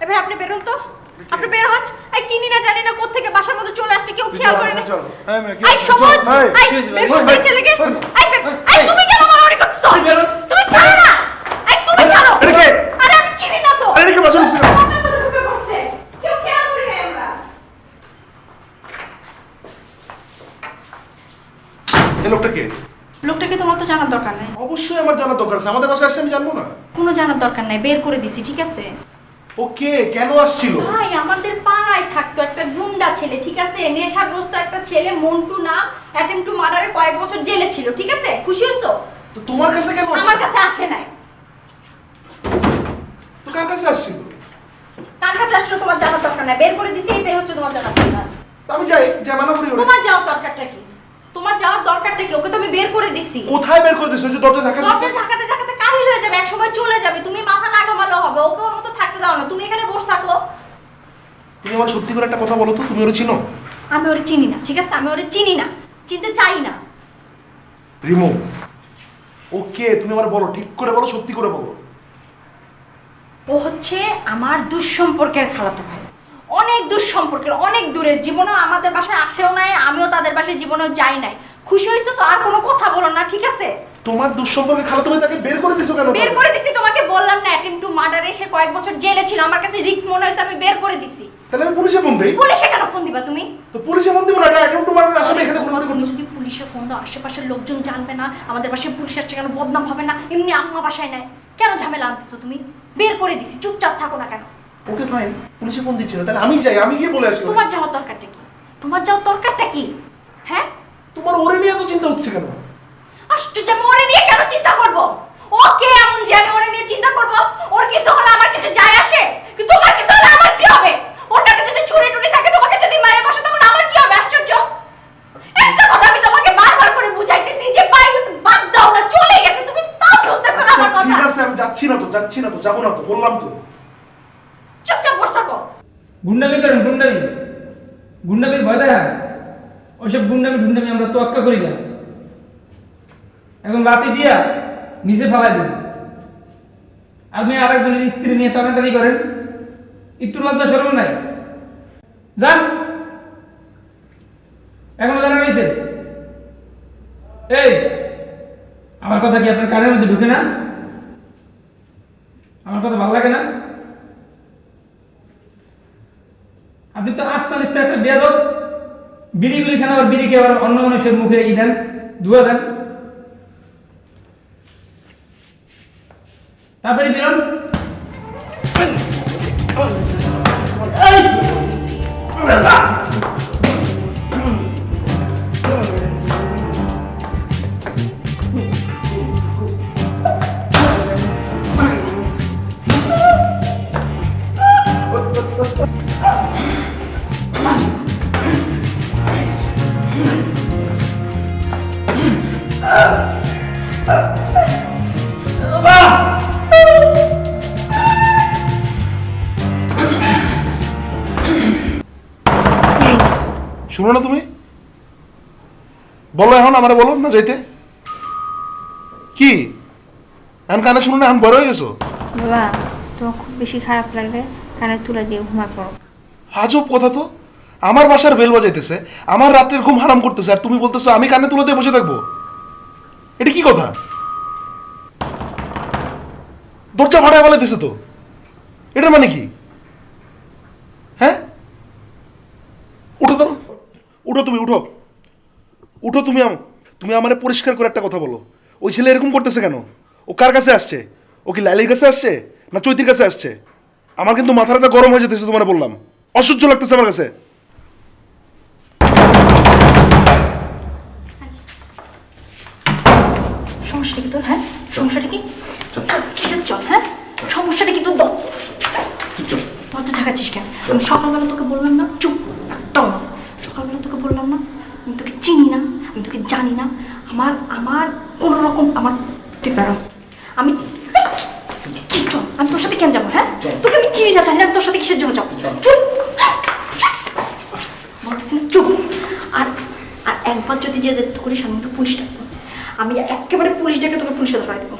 এ ভাই আপনি বেরোন তো। আপনি বের হন। এই চিনি না জানি না কোত্থেকে বাসার মধ্যে চলে আসছে কেউ খেয়াল করে না। কি হয়েছে ভাই? বের করতে এই ছেলেকে বের- এই তুমি কেন মারামারি করছ তুই বেরো। তুমি ছাড়ো না। এই তুমি ছাড়ো? আরে আমি চিনি না তো। আরে কে করে আমরা। লোকটাকে তোমার তো জানার দরকার নাই। অবশ্যই আমার জানার দরকার আছে। আমাদের বাসায় আসছে আমি জানব না। কোনো জানার দরকার নাই। বের করে দিছি ঠিক আছে? ও কে? কেন আসছিল? ভাই আমাদের পাড়ায় থাকতো একটা গুন্ডা ছেলে ঠিক আছে? নেশাগ্রস্ত একটা ছেলে মন্টু নাম অ্যাটেম্প টু মার্ডারে কয়েক বছর জেলে ছিল ঠিক আছে? খুশি হইছো তো তোমার কাছে কেন আমার কাছে আসে নাই। তো কার কাছে আসছিল? কার কাছে আসলে তোমার জানার দরকার নাই। বের করে দিছি এটাই হচ্ছে তোমার জানার দরকার। আমি যাই যা মানা করি ওরে। তোমার যাওয়ার দরকারটা কি? তোমার যাওয়ার দরকারটা কি? ওকে তো আমি বের করে দিছি। কোথায় বের করে দিছো? যে দরজা ধাক্কা দরজা ঝাঁকাতে যাবে এক সময় চলে যাবে তুমি মাথা না ঘামালো হবে ওকে ওর মতো থাকতে দাও না তুমি এখানে বসে থাকো। তুমি আমার সত্যি করে একটা কথা বলো তো তুমি ওরে চিনো? আমি ওরে চিনি না ঠিক আছে? আমি ওরে চিনি না চিনতে চাই না। রিমো ও কে? তুমি আমার বলো ঠিক করে বলো সত্যি করে বলো। ও হচ্ছে আমার দুঃসম্পর্কের খালাতো ভাই। অনেক দুঃসম্পর্কের অনেক দূরের জীবনেও আমাদের বাসায় আসেও নাই আমিও তাদের বাসায় জীবনেও যাই নাই। খুশি হয়েছো তো? আর কোনো কথা বলো না ঠিক আছে? তোমার দুঃসম্পর্কে খালা তুমি তাকে বের করে দিছো কেন বের করে দিছি তোমাকে বললাম না অ্যাটেম্প টু মার্ডার এসে কয়েক বছর জেলে ছিল আমার কাছে রিস্ক মনে হয়েছে আমি বের করে দিছি। তাহলে আমি পুলিশে ফোন দিই? পুলিশে কেন ফোন দিবা তুমি? তো পুলিশে ফোন দিব না এটা অ্যাকাউন্ট তোমার আসামি এখানে কোনো তুমি যদি পুলিশে ফোন দাও আশেপাশের লোকজন জানবে না আমাদের বাসায় পুলিশ আসছে কেন বদনাম হবে না এমনি আম্মা বাসায় নাই কেন ঝামেলা আনতেছো তুমি? বের করে দিছি চুপচাপ থাকো না কেন? ওকে ফাইন পুলিশে ফোন দিচ্ছি না তাহলে আমি যাই আমি গিয়ে বলে আসি। তোমার যাওয়ার দরকারটা কি? তোমার যাওয়ার দরকারটা কি? ওরে নিয়ে এত চিন্তা হচ্ছে কেন? আশ্চর্য আমি ওরে নিয়ে কেন চিন্তা করব? ও কে এমন যে আমি ওরে নিয়ে চিন্তা করব? ওর কিছু হলে আমার কিছু যায় আসে? কিন্তু তোমার কিছু হলে আমার কি হবে? ওর কাছে যদি ছুরি টুরি থাকে তোমাকে যদি মারে বসে তখন আমার কি হবে? আশ্চর্য। একটা কথা আমি তোমাকে বারবার করে বুঝাইতেছি যে ভাই বাদ দাও না চলে গেছে তুমি তাও শুনতেছো না আচ্ছা আমার ঠিক আছে আমি যাচ্ছি না তো যাচ্ছি না তো যাব না তো বললাম তো। চুপচাপ বসে থাকো। গুন্ডামি করেন গুন্ডামি। গুন্ডামির ভয় দেখান। ওইসব গুন্ডামি ঢুন্ডামি আমরা তোয়াক্কা করি না। এখন লাতি দিয়া নিচে ফালাই দিন। আপনি আর একজনের স্ত্রী নিয়ে টানাটানি করেন। একটু লজ্জা সরম নাই। যান। এখনও জানা রয়েছে এই, আমার কথা কি আপনার কানের মধ্যে ঢুকে না? আমার কথা ভালো লাগে না? আপনি তো আস্তে আস্তে একটা বেয়াদব। বিড়িগুলি খান আবার বিড়ি খেয়ে আবার অন্য মানুষের মুখে ই দেন ধুয়া দেন তাড়াতাড়ি! শুনো না তুমি? বলো এখন আমারে বলো না যাইতে। কি? এখন কানে শুনো না এখন বড় হয়ে গেছো? বাবা তোমার খুব বেশি খারাপ লাগলে কানে তুলে দিয়ে ঘুমায় পড়ো। আজব কথা তো। আমার বাসার বেল বাজাইতেছে আমার রাত্রের ঘুম হারাম করতেছে আর তুমি বলতেছো আমি কানে তুলে দিয়ে বসে থাকব। এটা কি কথা? দরজা ভাড়ায় ফেলাইতেছে তো। এটা মানে কি? হ্যাঁ? উঠো তো। উঠো তুমি, উঠো। উঠো তুমি তুমি আমারে পরিষ্কার করে একটা কথা বলো। ওই ছেলে এরকম করতেছে কেন? ও কার কাছে আসছে? ও কি লাইলির কাছে আসছে? না চৈতির কাছে আসছে? আমার কিন্তু মাথাটা গরম হয়ে যেতেছে তোমার বললাম। অসহ্য লাগতেছে আমার কাছে। সমস্যাটা কি তোর? হ্যাঁ? সমস্যাটা কি কিসের চল হ্যাঁ সমস্যাটা কি তোর দ- দরজা ঝাঁকাচ্ছিস কেন? আমি সকালবেলা তোকে বললাম না চুপ না। সকালবেলা তোকে বললাম না আমি তোকে চিনি না আমি তোকে জানি না। আমার আমার কোনো রকম আমার তুই বেরো। আমি আমি তোর সাথে কেন যাব হ্যাঁ? তোকে আমি চিনি না জানি না তোর সাথে কিসের জন্য যাব? চুপ। বলতেছি না চুপ। আর আর একবার যদি যে যেতে করিস আমি তো পুলিশ ডাকবো আমি একেবারে পুলিশ ডেকে তোকে পুলিশে ধরাই দেবো।